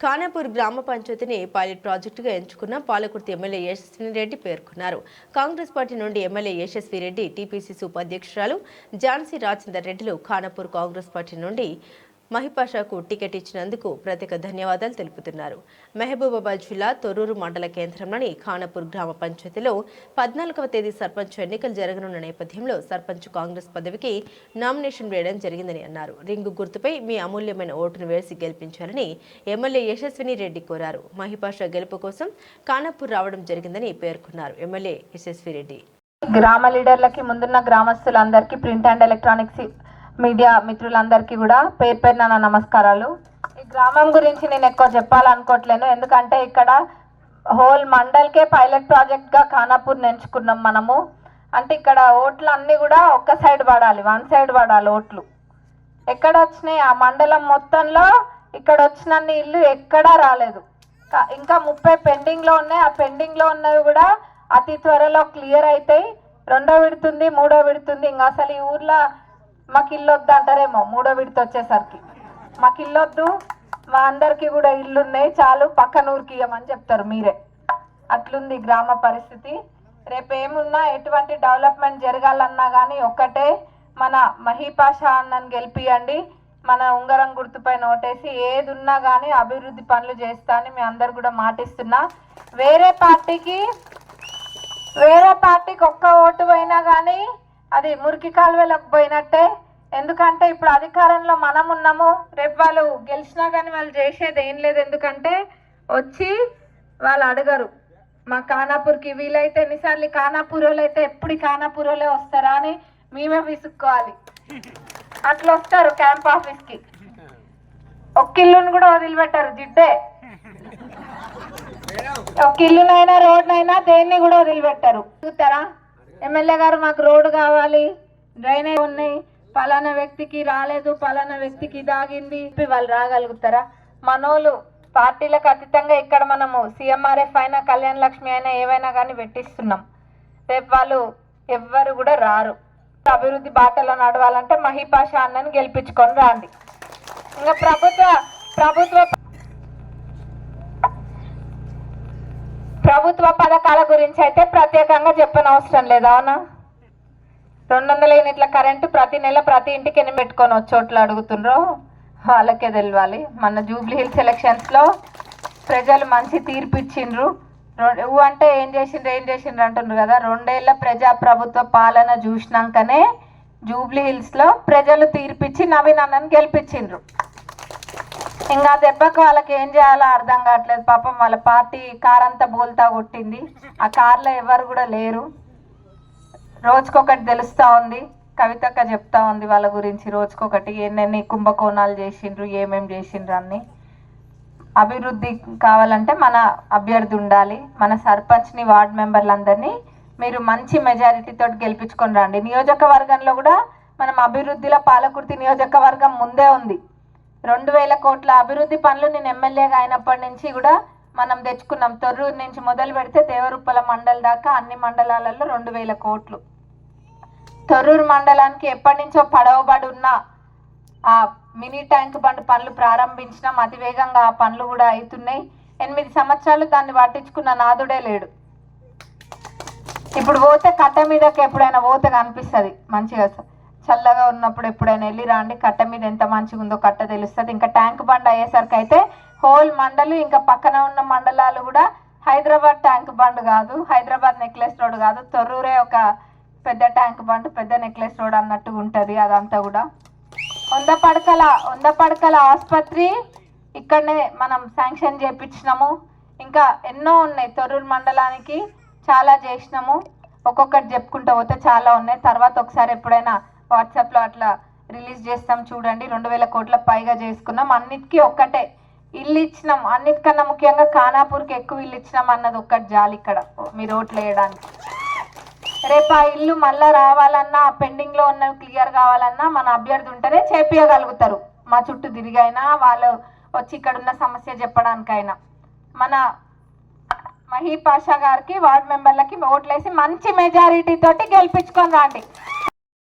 ఖానాపూర్ గ్రామ పంచాయతీని పైలట్ ప్రాజెక్టుగా ఎంచుకున్న పాలకుర్తి ఎమ్మెల్యే యశస్విని రెడ్డి పేర్కొన్నారు. కాంగ్రెస్ పార్టీ నుండి ఎమ్మెల్యే యశస్వి రెడ్డి టీపీసీసీ ఉపాధ్యక్షురాలు ఝాన్సీ రాజేందర్ రెడ్డిలు ఖానాపూర్ కాంగ్రెస్ పార్టీ నుండి మహిపాషాకు టికెట్ ఇచ్చినందుకు ప్రత్యేక ధన్యవాదాలు తెలుపుతున్నారు. మహబూబాబాద్ జిల్లా తొర్రూరు మండల కేంద్రంలోని ఖానాపూర్ గ్రామ పంచాయతీలో పద్నాలుగవ తేదీ సర్పంచ్ ఎన్నికలు జరగనున్న నేపథ్యంలో సర్పంచ్ కాంగ్రెస్ పదవికి నామినేషన్ వేయడం జరిగిందని అన్నారు. రింగు గుర్తుపై మీ అమూల్యమైన ఓటును వేసి గెలిపించాలని ఎమ్మెల్యే యశస్విని రెడ్డి కోరారు. మహిపాషా గెలుపు కోసం ఖానాపూర్ రావడం జరిగిందని పేర్కొన్నారు. ఎమ్మెల్యే యశస్వి రెడ్డి గ్రామ లీడర్లకి ముందున్న గ్రామస్తులందరికీ ప్రింట్ అండ్ ఎలక్ట్రానిక్స్ మీడియా మిత్రులందరికీ కూడా పేరు పేరున నా నమస్కారాలు. ఈ గ్రామం గురించి నేను ఎక్కువ చెప్పాలనుకోవట్లేను ఎందుకంటే ఇక్కడ హోల్ మండల్కే పైలట్ ప్రాజెక్ట్గా ఖానాపూర్ ఎంచుకున్నాం మనము. అంటే ఇక్కడ ఓట్లు అన్నీ కూడా ఒక్క సైడ్ పడాలి. వన్ సైడ్ పడాలి ఓట్లు. ఎక్కడ వచ్చినాయి ఆ మండలం మొత్తంలో ఇక్కడ వచ్చినన్ని ఇల్లు ఎక్కడా రాలేదు. ఇంకా ముప్పై పెండింగ్లో ఉన్నాయి. ఆ పెండింగ్లో ఉన్నవి కూడా అతి త్వరలో క్లియర్ అవుతాయి రెండో విడుతుంది మూడో విడుతుంది. ఇంకా అసలు ఈ ఊర్లో మాకు ఇల్లు వద్దు అంటారేమో మూడో విడత వచ్చేసరికి. మాకు ఇల్లు వద్దు మా అందరికి కూడా ఇల్లు ఉన్నాయి చాలు పక్కన ఊరికి ఇవ్వమని చెప్తారు మీరే. అట్లుంది గ్రామ పరిస్థితి. రేపు ఏమున్నా ఎటువంటి డెవలప్మెంట్ జరగాలన్నా కానీ ఒక్కటే మన మహీపాషా అన్నని గెలిపియండి మన ఉంగరం గుర్తుపైన ఓటేసి ఏది ఉన్నా కానీ అభివృద్ధి పనులు చేస్తా అని మీ అందరు కూడా మాటిస్తున్నా. వేరే పార్టీకి వేరే పార్టీకి ఒక్క ఓటు పోయినా కానీ అది మురికి కాలువలకు పోయినట్టే. ఎందుకంటే ఇప్పుడు అధికారంలో మనం ఉన్నాము. రేపు వాళ్ళు గెలిచినా కానీ వాళ్ళు చేసేది ఏం లేదు. ఎందుకంటే వచ్చి వాళ్ళు అడగరు. మా కానాపూర్కి వీలైతే ఎన్నిసార్లు ఖానాపూర్ అయితే ఎప్పుడు ఈ వస్తారా అని మేమే విసుక్కోవాలి. అట్లా వస్తారు క్యాంప్ ఆఫీస్కి. ఒక్కిల్లుని కూడా వదిలిపెట్టారు జిడ్డే. ఒక ఇల్లునైనా రోడ్నైనా దేన్ని కూడా వదిలిపెట్టారు. చూస్తారా? ఎమ్మెల్యే గారు మాకు రోడ్డు కావాలి. డ్రైనేజ్ ఉన్నాయి. పలానా వ్యక్తికి రాలేదు పలానా వ్యక్తికి దాగింది. వాళ్ళు రాగలుగుతారా? మనోళ్ళు పార్టీలకు అతీతంగా ఇక్కడ మనము సీఎంఆర్ఎఫ్ అయినా కళ్యాణ్ లక్ష్మి అయినా ఏవైనా కానీ పెట్టిస్తున్నాం. రేపు వాళ్ళు ఎవ్వరు కూడా రారు. అభివృద్ధి బాటలో నడవాలంటే మహిపాషా అన్నని గెలిపించుకొని రాండి. ఇంకా ప్రభుత్వ ప్రభుత్వ ప్రభుత్వ పథకాల గురించి అయితే ప్రత్యేకంగా చెప్పనవసరం లేదు అవునా? రెండు వందల యూనిట్ల కరెంటు ప్రతి నెల ప్రతి ఇంటికి ఎన్ని పెట్టుకొని వచ్చోట్లు అడుగుతుండ్రో? వాళ్ళకే తెలియాలి మన జూబ్లీ హిల్స్ ఎలక్షన్స్లో ప్రజలు మంచి తీర్పు ఇచ్చిండ్రు. ఊ అంటే ఏం చేసిండ్రు ఏం చేసిండ్రు అంటుండ్రు కదా? రెండేళ్ళ ప్రజా ప్రభుత్వ పాలన చూసినాకనే జూబ్లీ హిల్స్లో ప్రజలు తీర్పిచ్చి నవీన్ అన్నని గెలిపించిండ్రు ఇంకా దెబ్బకు వాళ్ళకి ఏం చేయాలో అర్థం కావట్లేదు. పాపం వాళ్ళ పార్టీ కార్ అంతా బోల్తా కొట్టింది. ఆ కార్లో ఎవరు కూడా లేరు. రోజుకొకటి తెలుస్తూ ఉంది. కవితక్క చెప్తా ఉంది వాళ్ళ గురించి. రోజుకొకటి ఎన్నెన్ని కుంభకోణాలు చేసిండ్రు ఏమేమి చేసిండ్రు అన్ని. అభివృద్ధి కావాలంటే మన అభ్యర్థి ఉండాలి. మన సర్పంచ్ని వార్డ్ మెంబర్లందరినీ మీరు మంచి మెజారిటీతో గెలిపించుకొని రండి. నియోజకవర్గంలో కూడా మనం అభివృద్ధిలో పాలకుర్తి నియోజకవర్గం ముందే ఉంది. రెండు వేల కోట్ల అభివృద్ధి పనులు నేను ఎమ్మెల్యేగా అయినప్పటి నుంచి కూడా మనం తెచ్చుకున్నాం. తొర్రూరు నుంచి మొదలు పెడితే దేవరుప్పల మండల్ దాకా అన్ని మండలాలలో రెండు వేల కోట్లు. తొర్రూరు మండలానికి ఎప్పటి నుంచో పడవబడి ఉన్న ఆ మినీ ట్యాంక్ బండ్ పనులు ప్రారంభించినాం. అతి వేగంగా ఆ పనులు కూడా అవుతున్నాయి. ఎనిమిది సంవత్సరాలు దాన్ని పట్టించుకున్న నాదుడే లేడు. ఇప్పుడు పోతే కట్ట మీదకి ఎప్పుడైనా పోతే కనిపిస్తుంది. మంచిగా సార్ చల్లగా ఉన్నప్పుడు ఎప్పుడైనా వెళ్ళి రాండి. కట్ట మీద ఎంత మంచిగా ఉందో కట్ట తెలుస్తుంది. ఇంకా ట్యాంక్ బండ్ అయ్యేసరికి అయితే హోల్ మండలి ఇంకా పక్కన ఉన్న మండలాలు కూడా హైదరాబాద్ ట్యాంక్ బండ్ కాదు హైదరాబాద్ నెక్లెస్ రోడ్ కాదు. తొర్రూరే ఒక పెద్ద ట్యాంక్ బండ్ పెద్ద నెక్లెస్ రోడ్ అన్నట్టుగా ఉంటుంది అదంతా కూడా. వంద పడకల వంద పడకల ఆసుపత్రి ఇక్కడనే మనం శాంక్షన్ చేపించినాము. ఇంకా ఎన్నో ఉన్నాయి తొర్రూరు మండలానికి. చాలా చేసినాము. ఒక్కొక్కటి చెప్పుకుంటూ పోతే చాలా ఉన్నాయి. తర్వాత ఒకసారి ఎప్పుడైనా వాట్సాప్లో అట్లా రిలీజ్ చేస్తాం చూడండి. రెండు వేల కోట్ల పైగా చేసుకున్నాం. అన్నిటికీ ఒక్కటే ఇల్లు ఇచ్చినాం. అన్నిటికన్నా ముఖ్యంగా ఖానాపూర్కి ఎక్కువ ఇల్లు ఇచ్చినాం అన్నది ఒక్కటి జాలి ఇక్కడ. మీరు ఓట్లు వేయడానికి. రేపు ఆ ఇల్లు మళ్ళా రావాలన్నా ఆ పెండింగ్లో ఉన్నవి క్లియర్ కావాలన్నా మన అభ్యర్థి ఉంటేనే చేపియగలుగుతారు. మా చుట్టూ తిరిగైనా వాళ్ళు వచ్చి ఇక్కడ ఉన్న సమస్య చెప్పడానికైనా. మన మహీ పాషా గారికి వార్డ్ మెంబర్లకి ఓట్లేసి మంచి మెజారిటీ తోటి గెలిపించుకొని రండి.